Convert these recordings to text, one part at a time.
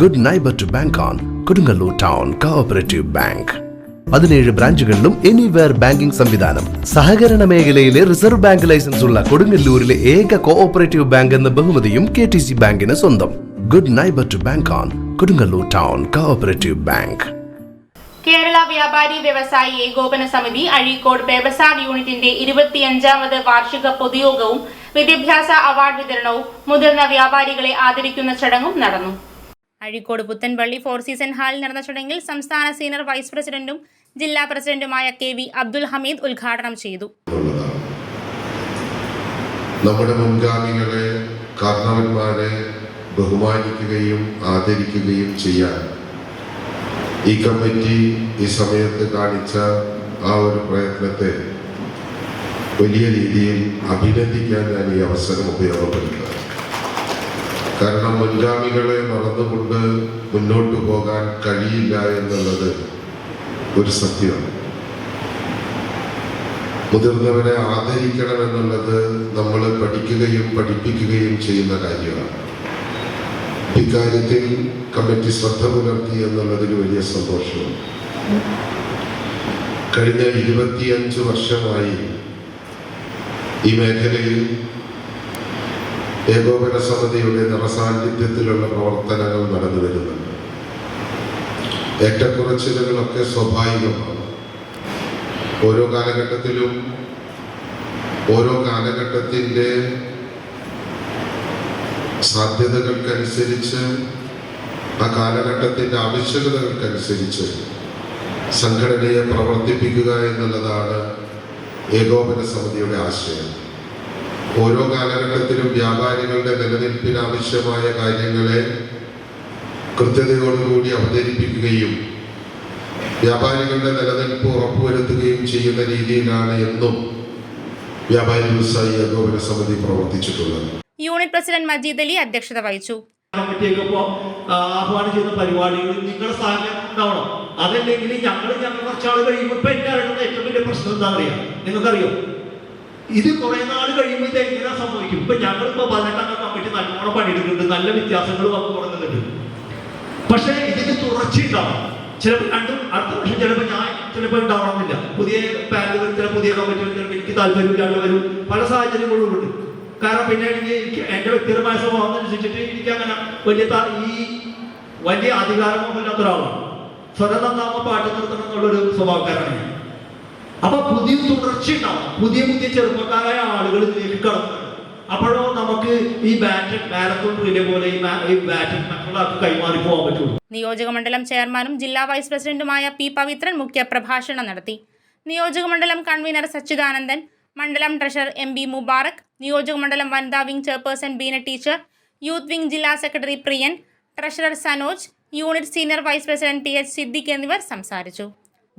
Good neighbour to bank on Kodungallur town cooperative bank പതിനേഴ് ബ്രാഞ്ചുകളിലും anywhere banking സംവിധാനം സഹകരണ മേഖലയിലെ റിസർവ് ബാങ്ക് ലൈസൻസ് ഉള്ള കൊടുങ്ങല്ലൂരിലെ ഏക കോഓപ്പറേറ്റീവ് ബാങ്ക് എന്ന ബഹുമതിയും കെ ടി സി ബാങ്കിന് സ്വന്തം good neighbour to bank on Kodungallur town cooperative bank Kerala Vyapari Vyavasayi Ekopana സമിതി അഴീക്കോട് വ്യവസായ യൂണിറ്റിന്റെ ഇരുപത്തിയഞ്ചാമത് വാർഷിക പൊതുയോഗവും വിദ്യാഭ്യാസ അവാർഡ് വിതരണവും മുതിർന്ന വ്യാപാരികളെ ആദരിക്കുന്ന ചടങ്ങും നടന്നു അഴിക്കോട് പുത്തൻപള്ളി ഫോർ സീസൺ ഹാളിൽ നടന്ന ചടങ്ങിൽ സംസ്ഥാന സീനിയർ വൈസ് പ്രസിഡന്റും ജില്ലാ പ്രസിഡന്റുമായ കെ വി അബ്ദുൽ ഹമീദ് ഉദ്ഘാടനം ചെയ്തു നമ്മുടെ മുൻഗാമികളെ കർണവന്മാരെ ബഹുമാനിക്കുകയും ആദരിക്കുകയും ചെയ്യാൻ ഈ കമ്മിറ്റി ഈ സമയത്ത് കാണിച്ച ആ ഒരു പ്രയത്നത്തെ വലിയ രീതിയിൽ അഭിനന്ദിക്കാൻ ഞാൻ ഈ അവസരം ഉപയോഗപ്പെടുത്തുക കാരണം മുൻഗാമികളെ മറന്നുകൊണ്ട് മുന്നോട്ട് പോകാൻ കഴിയില്ല എന്നുള്ളത് ഒരു സത്യമാണ് മുതിർന്നവരെ ആദരിക്കണം എന്നുള്ളത് നമ്മൾ പഠിക്കുകയും പഠിപ്പിക്കുകയും ചെയ്യുന്ന കാര്യമാണ് ഇക്കാര്യത്തിൽ കമ്മിറ്റി ശ്രദ്ധ പുലർത്തി എന്നുള്ളതിൽ വലിയ സന്തോഷമാണ് കഴിഞ്ഞ ഇരുപത്തിയഞ്ച് വർഷമായി ഈ മേഖലയിൽ ഏകോപന സമിതിയുടെ നിറസാന്നിധ്യത്തിലുള്ള പ്രവർത്തനങ്ങൾ നടന്നു വരുന്നുണ്ട് ഏറ്റക്കുറച്ചിലുകളൊക്കെ സ്വാഭാവികമാണ് ഓരോ കാലഘട്ടത്തിലും ഓരോ കാലഘട്ടത്തിൻ്റെ സാധ്യതകൾക്കനുസരിച്ച് ആ കാലഘട്ടത്തിൻ്റെ ആവശ്യകതകൾക്കനുസരിച്ച് സംഘടനയെ പ്രവർത്തിപ്പിക്കുക എന്നുള്ളതാണ് ഏകോപന സമിതിയുടെ ആശയം ഓരോ കാലഘട്ടത്തിലും വ്യാപാരികളുടെ നിലനിൽപ്പിന് ആവശ്യമായ കാര്യങ്ങളെ കൃത്യതയോടുകൂടി അവതരിപ്പിക്കുകയും വ്യാപാരികളുടെ നിലനിൽപ്പ് ഉറപ്പുവരുത്തുകയും ചെയ്യുന്ന രീതിയിലാണ് എന്നും വ്യാപാരി വ്യവസായി ഏകോപന സമിതി പ്രവർത്തിച്ചിട്ടുള്ളത് യൂണിറ്റ് പ്രസിഡന്റ് മജീദ് അലി അധ്യക്ഷത വഹിച്ചു ആഹ്വാനം ചെയ്ത പരിപാടികളിൽ നിങ്ങളുടെ സ്ഥാനം ഉണ്ടാവണം അതല്ലെങ്കിൽ ഞങ്ങൾ ഞങ്ങൾ കുറച്ചാൾ കഴിയുമ്പോൾ ഇപ്പൊ എൻ്റെ ഏറ്റവും വലിയ പ്രശ്നം എന്താണെന്നറിയാം നിങ്ങൾക്കറിയോ ഇത് കുറെ നാൾ കഴിയുമ്പോൾ ഇത് എങ്ങനെ സംഭവിക്കും ഇപ്പൊ ഞങ്ങളിപ്പോ പതിനെട്ടംഗ കമ്മിറ്റി നല്ലോണം പണിയെടുക്കുന്നുണ്ട് നല്ല വ്യത്യാസങ്ങൾ വന്നു തുടങ്ങുന്നുണ്ട് പക്ഷെ ഇതിന് തുടർച്ചയുണ്ടാവും ചിലപ്പോൾ രണ്ടും അടുത്ത വർഷം ചിലപ്പോൾ ഞാൻ ചിലപ്പോൾ ഉണ്ടാവണമെന്നില്ല പുതിയ വരും ചില പുതിയ വരും ചിലപ്പോൾ എനിക്ക് താല്പര്യമില്ലാണ്ട് വരും പല സാഹചര്യങ്ങളും ഉണ്ട് കാരണം പിന്നെ എനിക്ക് എന്റെ വ്യക്തിപരമായ സ്വഭാവം അനുസരിച്ചിട്ട് എനിക്ക് അങ്ങനെ വലിയ ഈ വലിയ അധികാരമോ ഇല്ലാത്ത ഒരാളാണ് സ്വരം നന്നാമ പാട്ട് നിർത്തണം എന്നുള്ളൊരു സ്വഭാവക്കാരാണ് ഞാൻ അപ്പൊ പുതിയ തുടർച്ചയുണ്ടാവും പുതിയ പുതിയ ചെറുപ്പക്കാരായ ആളുകൾ ഇതിലേക്ക് കടന്നു അപ്പോഴോ നമുക്ക് ഈ ബാറ്റൺ മാരത്തോൺ റിലേ പോലെ ഈ ബാറ്റൺ മറ്റുള്ളവർക്ക് കൈമാറി പോകാൻ പറ്റുള്ളൂ നിയോജക മണ്ഡലം ചെയർമാനും ജില്ലാ വൈസ് പ്രസിഡന്റുമായ പി പവിത്രൻ മുഖ്യ പ്രഭാഷണം നടത്തി നിയോജക മണ്ഡലം കൺവീനർ സച്ചിദാനന്ദൻ മണ്ഡലം ട്രഷറർ എം ബി മുബാറക് നിയോജക മണ്ഡലം വനിതാ wing chairperson Beena teacher youth wing ജില്ലാ secretary Priyan treasurer Sanoj unit senior vice president P H Siddique എന്നിവർ സംസാരിച്ചു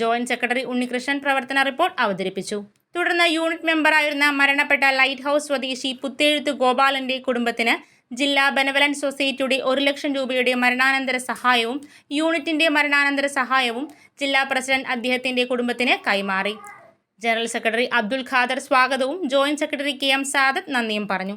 ജോയിന്റ് സെക്രട്ടറി ഉണ്ണികൃഷ്ണൻ പ്രവർത്തന റിപ്പോർട്ട് അവതരിപ്പിച്ചു തുടർന്ന് യൂണിറ്റ് മെമ്പറായിരുന്ന മരണപ്പെട്ട ലൈറ്റ് ഹൗസ് സ്വദേശി പുത്തേഴുത്ത് ഗോപാലന്റെ കുടുംബത്തിന് ജില്ലാ ബെനവലൻ സൊസൈറ്റിയുടെ ഒരു ലക്ഷം രൂപയുടെ മരണാനന്തര സഹായവും യൂണിറ്റിന്റെ മരണാനന്തര സഹായവും ജില്ലാ പ്രസിഡന്റ് അദ്ദേഹത്തിന്റെ കുടുംബത്തിന് കൈമാറി ജനറൽ സെക്രട്ടറി അബ്ദുൽ ഖാദർ സ്വാഗതവും joint secretary K M Sadath നന്ദിയും പറഞ്ഞു